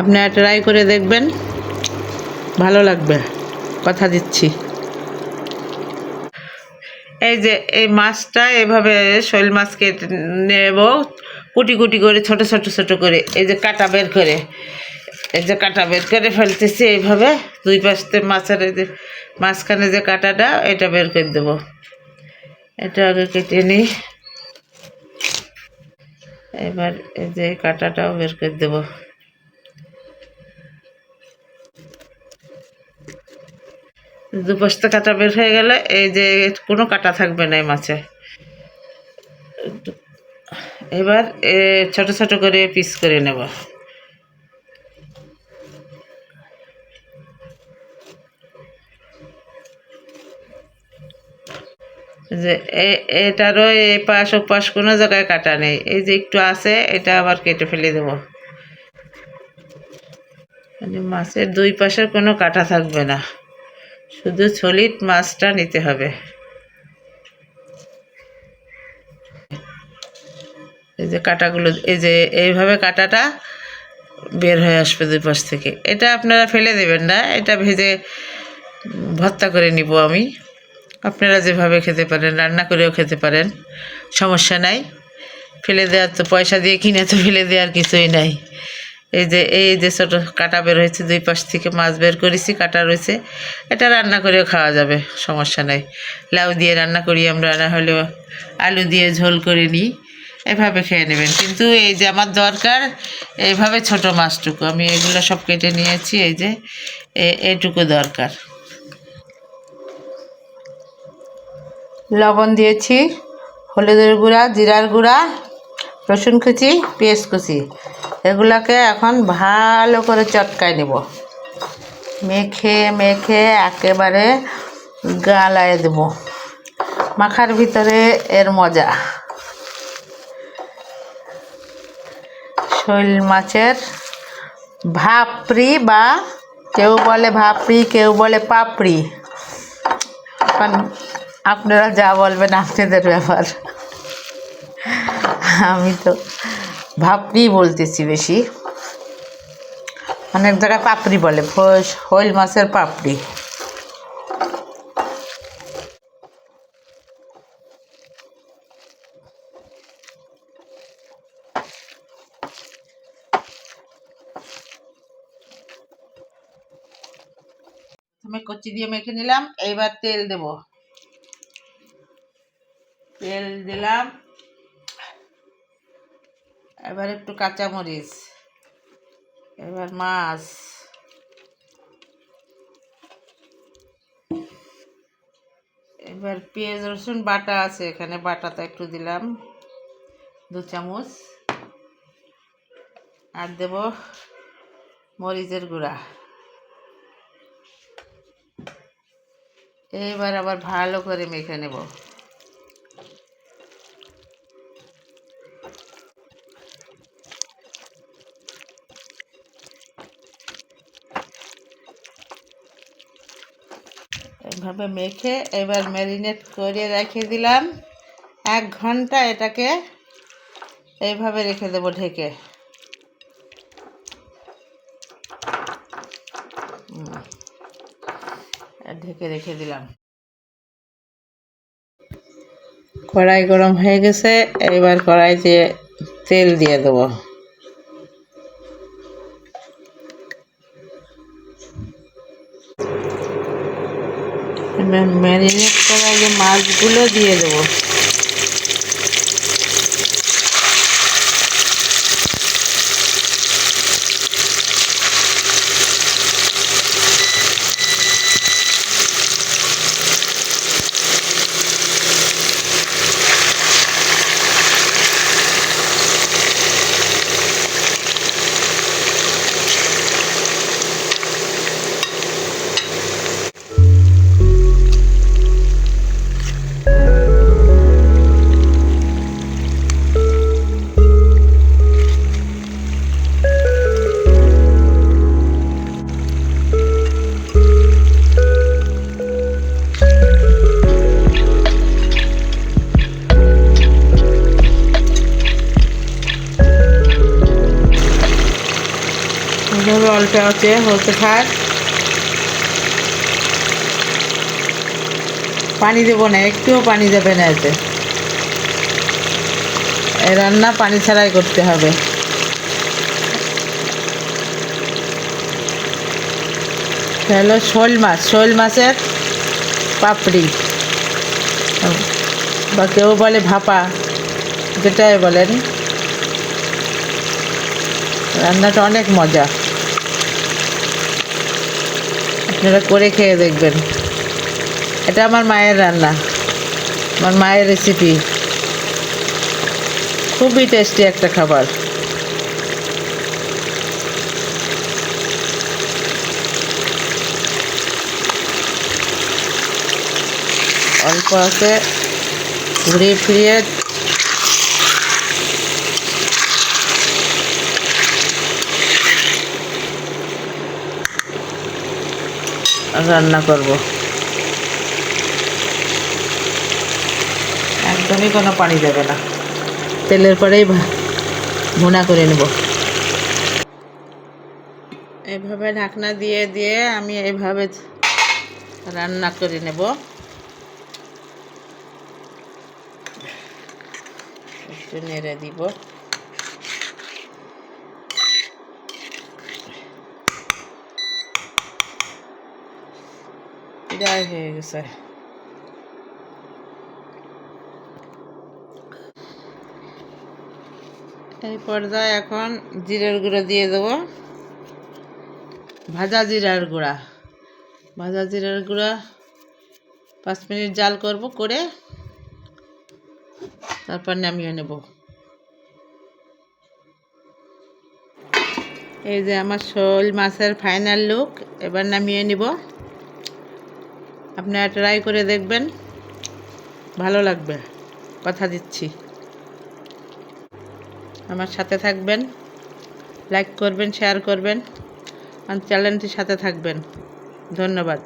আপনারা ট্রাই করে দেখবেন। ভালো লাগবে। কথা দিচ্ছি। এই যে, এই মাছটা এভাবে শৈল মাছ কেটে নেব, কুটি কুটি করে, ছোট ছোট ছোট করে। এই যে কাটা বের করে। এই যে কাটা বের করে ফেলতেছি এইভাবে। দুই পাশে মাছের এই যে মাঝখানে যে কাটাটা, এটা বের করে দেবো। এটা আগে কেটে নিই এবার এই যে কাটাটাও বের করে দেবো। দুপাশটা কাটা বের হয়ে গেলে এই যে কোনো কাটা থাকবে না এই মাছে। এবার ছোট ছোট করে পিস করে নেব। যে এটারও এই পাশ ও পাশ কোনো জায়গায় কাটা নেই। এই যে একটু আছে, এটা আবার কেটে ফেলে দেবো। মানে মাছের দুই পাশের কোনো কাটা থাকবে না। শুধু সলিড মাছটা নিতে হবে। এই যে কাটাগুলো, এই যে এইভাবে কাটাটা বের হয়ে আসবে দুই পাশ থেকে। এটা আপনারা ফেলে দেবেন না, এটা ভেজে ভর্তা করে নিব আমি। আপনারা যেভাবে খেতে পারেন, রান্না করেও খেতে পারেন, সমস্যা নাই। ফেলে দেওয়ার তো পয়সা দিয়ে কিনে তো ফেলে দেওয়ার কিছুই নাই। এই যে এই যে ছোটো কাটা বের হয়েছে, দুই পাশ থেকে মাছ বের করেছি, কাটা রয়েছে। এটা রান্না করেও খাওয়া যাবে, সমস্যা নাই। লাউ দিয়ে রান্না করি আমরা, না হলেও আলু দিয়ে ঝোল করে নিই। এভাবে খেয়ে নেবেন। কিন্তু এই যে আমার দরকার, এইভাবে ছোট মাছটুকু। আমি এগুলো সব কেটে নিয়েছি, এই যে, এ- এইটুকু দরকার। লবণ দিয়েছি, হলুদের গুঁড়া, জিরার গুঁড়া, রসুন কুচি, পেঁয়াজ কুচি। এগুলাকে এখন ভালো করে চটকায় নেব। মেখে মেখে একেবারে গালায় দেব। মাখার ভিতরে এর মজা। শৈল মাছের ভাপড়ি বা কেউ বলে ভাপড়ি, কেউ বলে পাপড়ি। আপনারা যা বলবেন, আপনাদের ব্যাপার। আমি তো ভাপড়ি বলতেছি বেশি। অনেক জায়গায় পাপড়ি বলে শৈল মাছের পাপড়ি। কচি দিয়ে মেখে নিলাম, এইবার তেল দেব। তেল দিলাম। এবার একটু কাঁচামরিচ, এবার মাছ। এবার পেঁয়াজ, রসুন, বাটা আছে এখানে, বাটাটা একটু দিলাম, দু চামচ। আর দেব মরিচের গুঁড়া। এবার আবার ভালো করে মেখে নেব। এভাবে মেখে এবার ম্যারিনেট করে রেখে দিলাম। এক ঘণ্টা এটাকে এইভাবে রেখে দেবো ঢেকে। ঢেকে রেখে দিলাম। কড়াই গরম হয়ে গেছে, এবার কড়াইতে তেল দিয়ে দেবো। ম্যারিনেট করা যে মাছগুলো দিয়ে দেবো। এইভাবে অল্প আছে হতে থাক পানি দেবো না, একটুও পানি দেবে না এতে। রান্না পানি ছাড়াই করতে হবে। হলো শোল মাছ, শোল মাছের পাপড়ি। বা কেউ বলে ভাপা, যেটাই বলেন। রান্নাটা অনেক মজা। আপনারা করে খেয়ে দেখবেন। এটা আমার মায়ের রান্না। আমার মায়ের রেসিপি খুবই টেস্টি একটা খাবার। অল্প আছে। ঘুরিয়ে ফিরিয়ে রান্না করব। একদমই কোনো পানি দেবে না। তেলের পরেই ভুনা করে নেব। এভাবে ঢাকনা দিয়ে দিয়ে আমি এইভাবে রান্না করে নেব। একটু নেড়ে দিব। প্রায় হয়ে গেছে এই পর্যায়ে এখন জিরের গুঁড়ো দিয়ে দেবো। ভাজা জিরার গুঁড়া। ভাজা জিরার গুঁড়া পাঁচ মিনিট জাল করব করে তারপর নামিয়ে নেব। এই যে আমার শোল মাছের ফাইনাল লুক এবার নামিয়ে নিব। আপনারা ট্রাই করে দেখবেন। ভালো লাগবে। কথা দিচ্ছি। আমার সাথে থাকবেন। লাইক করবেন শেয়ার করবেন। আর চ্যানেলটির সাথে থাকবেন। ধন্যবাদ।